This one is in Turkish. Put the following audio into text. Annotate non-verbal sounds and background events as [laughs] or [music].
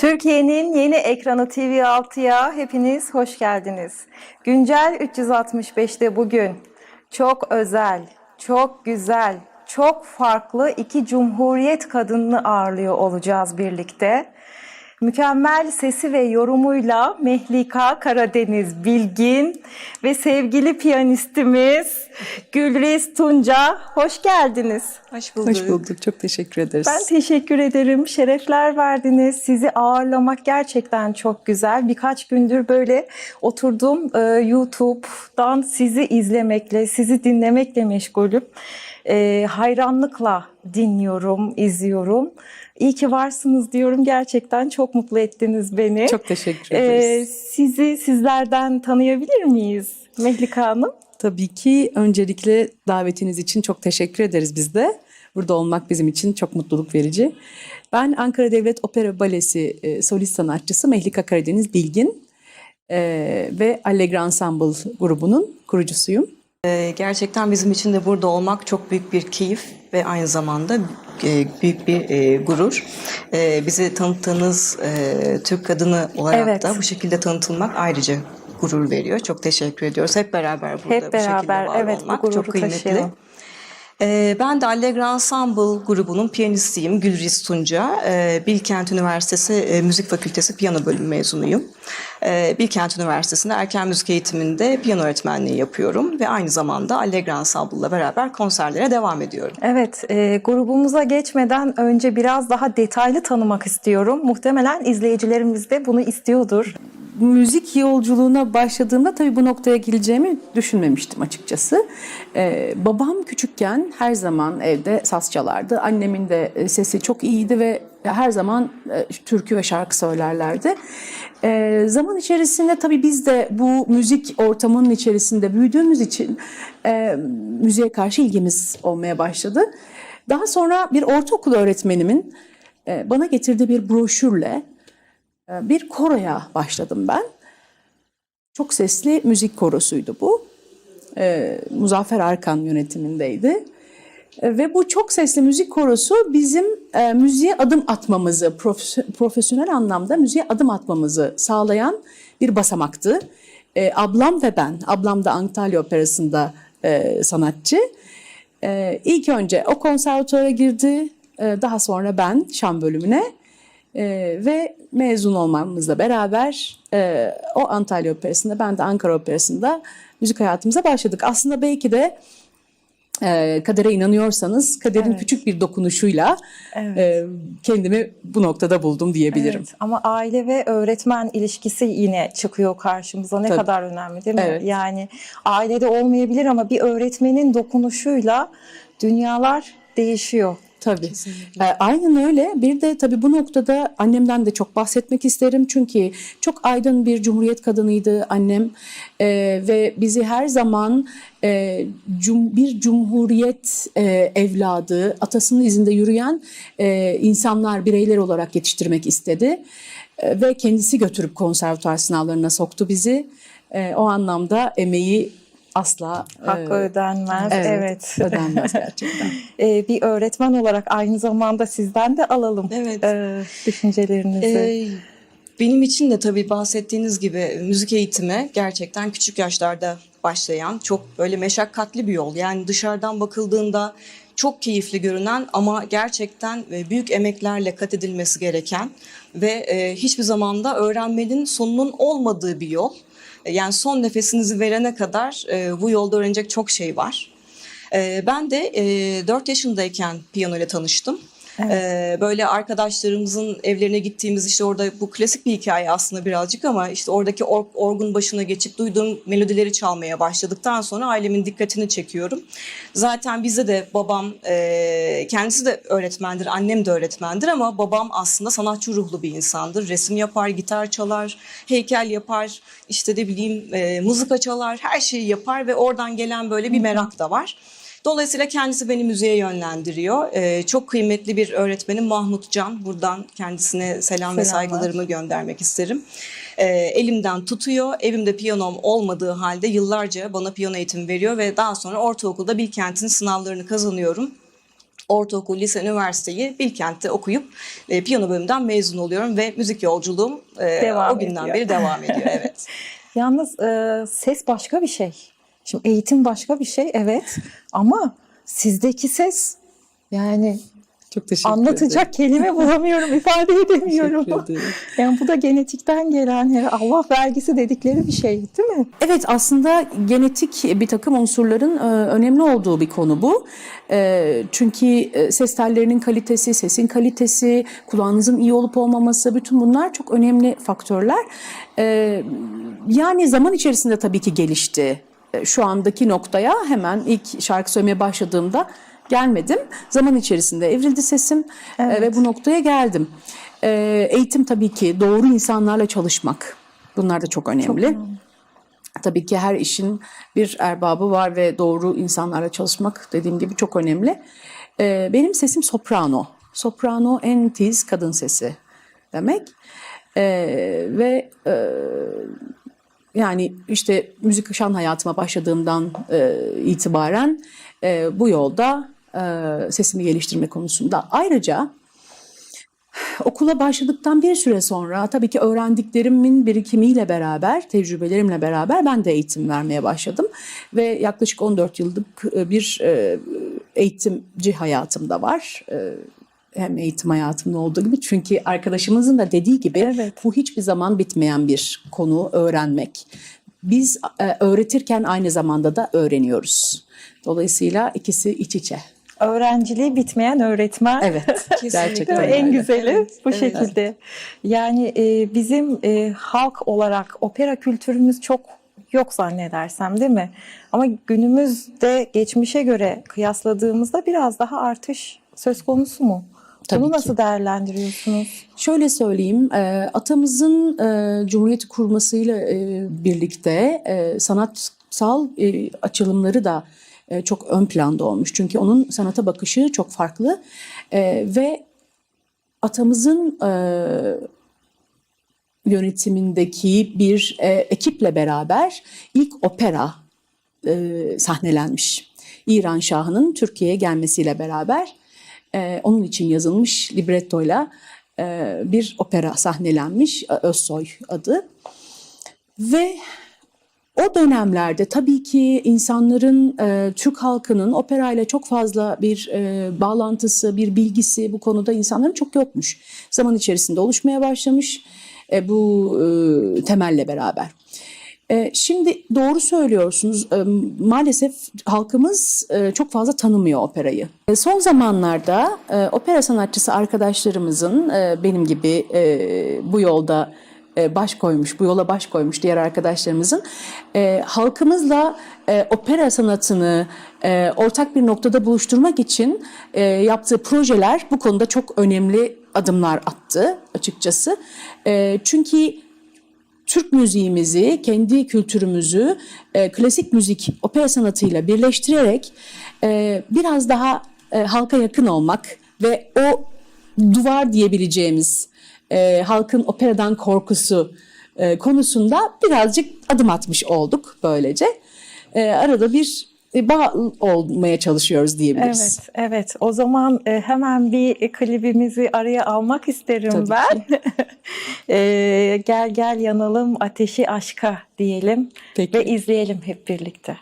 Türkiye'nin yeni ekranı TV6'ya hepiniz hoş geldiniz. Güncel 365'te bugün çok özel, çok güzel, çok farklı iki cumhuriyet kadınını ağırlıyor olacağız birlikte. Mükemmel sesi ve yorumuyla Mehlika Karadeniz Bilgin ve sevgili piyanistimiz Gülriz Tunca hoş geldiniz. Hoş bulduk. Hoş bulduk. Çok teşekkür ederiz. Ben teşekkür ederim. Şerefler verdiniz. Sizi ağırlamak gerçekten çok güzel. Birkaç gündür böyle oturdum e, YouTube'dan sizi izlemekle, sizi dinlemekle meşgulüm. E, hayranlıkla dinliyorum, izliyorum. İyi ki varsınız diyorum. Gerçekten çok mutlu ettiniz beni. Çok teşekkür E, ederiz. sizi sizlerden tanıyabilir miyiz Mehlika Hanım? Tabii ki öncelikle davetiniz için çok teşekkür ederiz biz de. Burada olmak bizim için çok mutluluk verici. Ben Ankara Devlet Opera Balesi e, solist sanatçısı Mehlika Karadeniz Bilgin e, ve Allegro Ensemble grubunun kurucusuyum. Ee, gerçekten bizim için de burada olmak çok büyük bir keyif ve aynı zamanda e, büyük bir e, gurur. Ee, bizi tanıttığınız e, Türk kadını olarak Evet. da bu şekilde tanıtılmak ayrıca gurur veriyor. Çok teşekkür ediyoruz. Hep beraber burada Hep bu şekilde var evet, bu olmak gururu çok kıymetli. taşıyalım. Ee, ben de Allegro Ensemble grubunun piyanistiyim. Gülriz Tunca. Ee, Bilkent Üniversitesi e, Müzik Fakültesi piyano bölümü mezunuyum. Ee, Bilkent Üniversitesi'nde erken müzik eğitiminde piyano öğretmenliği yapıyorum. Ve aynı zamanda Allegro Ensemble'la beraber konserlere devam ediyorum. Evet, e, grubumuza geçmeden önce biraz daha detaylı tanımak istiyorum. Muhtemelen izleyicilerimiz de bunu istiyordur. Müzik yolculuğuna başladığımda tabii bu noktaya geleceğimi düşünmemiştim açıkçası. Ee, babam küçükken her zaman evde saz çalardı. Annemin de e, sesi çok iyiydi ve her zaman e, türkü ve şarkı söylerlerdi. Ee, zaman içerisinde tabii biz de bu müzik ortamının içerisinde büyüdüğümüz için e, müziğe karşı ilgimiz olmaya başladı. Daha sonra bir ortaokul öğretmenimin e, bana getirdiği bir broşürle e, bir koroya başladım ben. Çok sesli müzik korosuydu bu. E, Muzaffer Arkan yönetimindeydi. E, ve bu çok sesli müzik korosu bizim e, müziğe adım atmamızı, profes- profesyonel anlamda müziğe adım atmamızı sağlayan bir basamaktı. E, ablam ve ben, ablam da Antalya Operası'nda e, sanatçı. E, ilk önce o konservatuara girdi, e, daha sonra ben şan bölümüne. Ee, ve mezun olmamızla beraber e, o Antalya Operası'nda ben de Ankara Operası'nda müzik hayatımıza başladık. Aslında belki de e, kadere inanıyorsanız kaderin küçük bir dokunuşuyla e, kendimi bu noktada buldum diyebilirim. Evet, ama aile ve öğretmen ilişkisi yine çıkıyor karşımıza. Ne Tabii. kadar önemli değil mi? Evet. Yani ailede olmayabilir ama bir öğretmenin dokunuşuyla dünyalar değişiyor. Tabii. Ee, aynen öyle. Bir de tabii bu noktada annemden de çok bahsetmek isterim. Çünkü çok aydın bir cumhuriyet kadınıydı annem. Ee, ve bizi her zaman e, cum- bir cumhuriyet e, evladı, atasının izinde yürüyen e, insanlar, bireyler olarak yetiştirmek istedi. E, ve kendisi götürüp konservatuar sınavlarına soktu bizi. E, o anlamda emeği asla Hakkı e, ödenmez. evet, Evet. [laughs] ödenmez gerçekten. Ee, [laughs] bir öğretmen olarak aynı zamanda sizden de alalım Evet. e, düşüncelerinizi. Ee, benim için de tabii bahsettiğiniz gibi müzik eğitimi gerçekten küçük yaşlarda başlayan çok böyle meşakkatli bir yol. Yani dışarıdan bakıldığında çok keyifli görünen ama gerçekten e, büyük emeklerle kat edilmesi gereken ve e, hiçbir zamanda öğrenmenin sonunun olmadığı bir yol. Yani son nefesinizi verene kadar e, bu yolda öğrenecek çok şey var. E, Ben de e, 4 yaşındayken piyano ile tanıştım. Ee, böyle arkadaşlarımızın evlerine gittiğimiz işte orada bu klasik bir hikaye aslında birazcık ama işte oradaki or- orgun başına geçip duyduğum melodileri çalmaya başladıktan sonra ailemin dikkatini çekiyorum. Zaten bizde de babam e, kendisi de öğretmendir, annem de öğretmendir ama babam aslında sanatçı ruhlu bir insandır. Resim yapar, gitar çalar, heykel yapar, işte de bileyim e, muzika çalar, her şeyi yapar ve oradan gelen böyle bir merak da var. Dolayısıyla kendisi beni müziğe yönlendiriyor. Ee, çok kıymetli bir öğretmenim Mahmut Can. Buradan kendisine selam ve Selamlar. saygılarımı göndermek isterim. Ee, elimden tutuyor. Evimde piyanom olmadığı halde yıllarca bana piyano eğitimi veriyor ve daha sonra ortaokulda Bilkent'in sınavlarını kazanıyorum. ortaokul, lise, üniversiteyi Bilkent'te okuyup e, piyano bölümünden mezun oluyorum ve müzik yolculuğum e, Devam o günden ediyor. beri devam ediyor. Evet. [laughs] Yalnız e, ses başka bir şey. Şimdi eğitim başka bir şey evet ama sizdeki ses yani Çok teşekkür anlatacak kelime [laughs] bulamıyorum, ifade edemiyorum. Yani bu da genetikten gelen her Allah vergisi dedikleri bir şey değil mi? Evet aslında genetik bir takım unsurların e, önemli olduğu bir konu bu. E, Çünkü e, ses tellerinin kalitesi, sesin kalitesi, kulağınızın iyi olup olmaması bütün bunlar çok önemli faktörler. Yani zaman içerisinde tabii ki gelişti. E, Şu andaki noktaya hemen ilk şarkı söylemeye başladığımda gelmedim. Zaman içerisinde evrildi sesim e, ve bu noktaya geldim. E, Eğitim tabii ki doğru insanlarla çalışmak. Bunlar da çok önemli. Tabii ki her işin bir erbabı var ve doğru insanlarla çalışmak dediğim gibi çok önemli. Benim sesim soprano. Soprano en tiz kadın sesi demek. Ve yani işte müzik şan hayatıma başladığımdan e, itibaren e, bu yolda e, sesimi geliştirme konusunda. Ayrıca okula başladıktan bir süre sonra tabii ki öğrendiklerimin birikimiyle beraber, tecrübelerimle beraber ben de eğitim vermeye başladım. Ve yaklaşık 14 yıllık e, bir e, eğitimci hayatım da var. Hem eğitim hayatımda olduğu gibi çünkü arkadaşımızın da dediği gibi Evet. bu hiçbir zaman bitmeyen bir konu öğrenmek. Biz e, öğretirken aynı zamanda da öğreniyoruz. Dolayısıyla ikisi iç içe. Öğrenciliği bitmeyen öğretmen. Evet, [laughs] gerçekten? En öyle. güzeli Evet, bu evet. şekilde. Yani e, bizim e, halk olarak opera kültürümüz çok yok zannedersem değil mi? Ama günümüzde geçmişe göre kıyasladığımızda biraz daha artış söz konusu mu? Tabii Bunu ki. nasıl değerlendiriyorsunuz? Şöyle söyleyeyim, e, atamızın e, Cumhuriyeti kurmasıyla e, birlikte e, sanatsal e, açılımları da e, çok ön planda olmuş. Çünkü onun sanata bakışı çok farklı E, ve atamızın e, yönetimindeki bir e, ekiple beraber ilk opera e, sahnelenmiş. İran Şahı'nın Türkiye'ye gelmesiyle beraber e, onun için yazılmış librettoyla e, bir opera sahnelenmiş. e, Özsoy adı. Ve o dönemlerde tabii ki insanların, e, Türk halkının operayla çok fazla bir e, bağlantısı, bir bilgisi bu konuda insanların çok yokmuş. Zaman içerisinde oluşmaya başlamış e, bu e, temelle beraber. E, Şimdi doğru söylüyorsunuz. E, Maalesef halkımız e, çok fazla tanımıyor operayı. E, Son zamanlarda e, opera sanatçısı arkadaşlarımızın e, benim gibi bu yolda baş koymuş, bu yola baş koymuş diğer arkadaşlarımızın halkımızla opera sanatını ortak bir noktada buluşturmak için yaptığı projeler bu konuda çok önemli adımlar attı açıkçası. Çünkü Türk müziğimizi, kendi kültürümüzü e, klasik müzik, opera sanatıyla birleştirerek e, biraz daha e, halka yakın olmak ve o duvar diyebileceğimiz e, halkın operadan korkusu e, konusunda birazcık adım atmış olduk böylece. E, arada bir bağ olmaya çalışıyoruz diyebiliriz. Evet, evet. O zaman e, hemen bir klibimizi araya almak isterim Tabii ben. [laughs] E, gel gel yanalım ateşi aşka diyelim Peki. ve izleyelim hep birlikte.